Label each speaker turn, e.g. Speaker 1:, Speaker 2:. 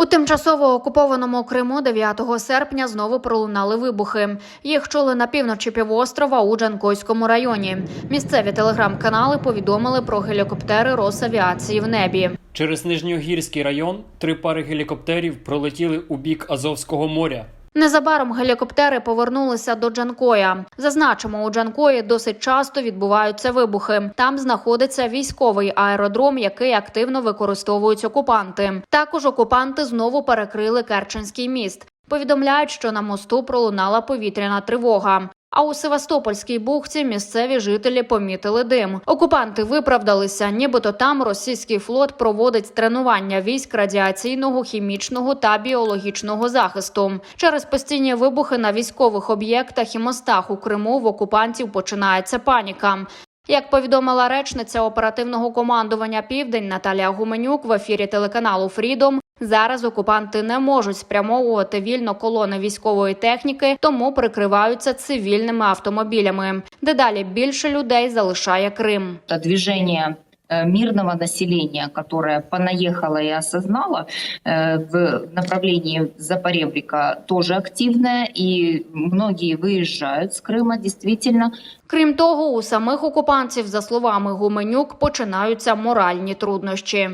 Speaker 1: У тимчасово окупованому Криму 9 серпня знову пролунали вибухи. Їх чули на півночі півострова у Джанкойському районі. Місцеві телеграм-канали повідомили про гелікоптери Росавіації в небі.
Speaker 2: Через Нижньогірський район три пари гелікоптерів пролетіли у бік Азовського моря.
Speaker 1: Незабаром гелікоптери повернулися до Джанкоя. Зазначимо, у Джанкої досить часто відбуваються вибухи. Там знаходиться військовий аеродром, який активно використовують окупанти. Також окупанти знову перекрили Керченський міст. Повідомляють, що на мосту пролунала повітряна тривога. А у Севастопольській бухті місцеві жителі помітили дим. Окупанти виправдалися, нібито там російський флот проводить тренування військ радіаційного, хімічного та біологічного захисту. Через постійні вибухи на військових об'єктах і мостах у Криму в окупантів починається паніка. Як повідомила речниця оперативного командування Південь Наталія Гуменюк в ефірі телеканалу Фрідом, зараз окупанти не можуть спрямовувати вільно колони військової техніки, тому прикриваються цивільними автомобілями. Дедалі більше людей залишає Крим.
Speaker 3: это движение э, мирного населения, которое понаехало и осознало э, в направлении Запоребрика тоже активное, и многие выезжают с Крыма, действительно.
Speaker 1: Крім того, у самих окупантів, за словами Гуменюк, починаються моральні труднощі.